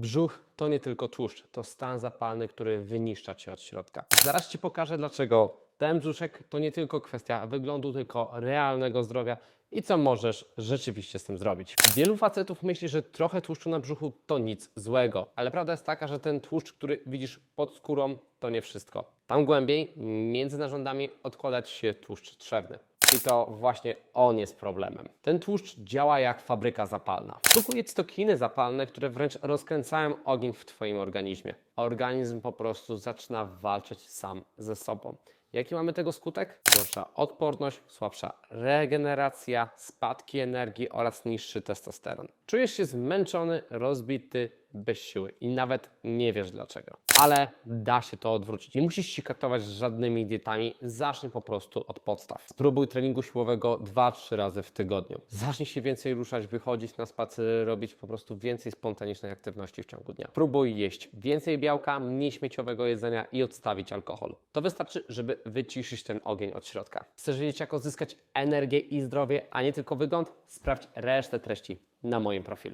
Brzuch to nie tylko tłuszcz, to stan zapalny, który wyniszcza cię od środka. Zaraz ci pokażę, dlaczego ten brzuszek to nie tylko kwestia wyglądu, tylko realnego zdrowia i co możesz rzeczywiście z tym zrobić. Wielu facetów myśli, że trochę tłuszczu na brzuchu to nic złego, ale prawda jest taka, że ten tłuszcz, który widzisz pod skórą, to nie wszystko. Tam głębiej, między narządami, odkładać się tłuszcz trzewny. I to właśnie on jest problemem. Ten tłuszcz działa jak fabryka zapalna. Produkuje cytokiny zapalne, które wręcz rozkręcają ogień w Twoim organizmie. Organizm po prostu zaczyna walczyć sam ze sobą. Jaki mamy tego skutek? Gorsza odporność, słabsza regeneracja, spadki energii oraz niższy testosteron. Czujesz się zmęczony, rozbity, bez siły i nawet nie wiesz dlaczego. Ale da się to odwrócić. Nie musisz się katować żadnymi dietami, zacznij po prostu od podstaw. Spróbuj treningu siłowego 2-3 razy w tygodniu. Zacznij się więcej ruszać, wychodzić na spacery, robić po prostu więcej spontanicznej aktywności w ciągu dnia. Próbuj jeść więcej białka, mniej śmieciowego jedzenia i odstawić alkohol. To wystarczy, żeby wyciszyć ten ogień od środka. Chcesz wiedzieć, jak odzyskać energię i zdrowie, a nie tylko wygląd? Sprawdź resztę treści na moim profilu.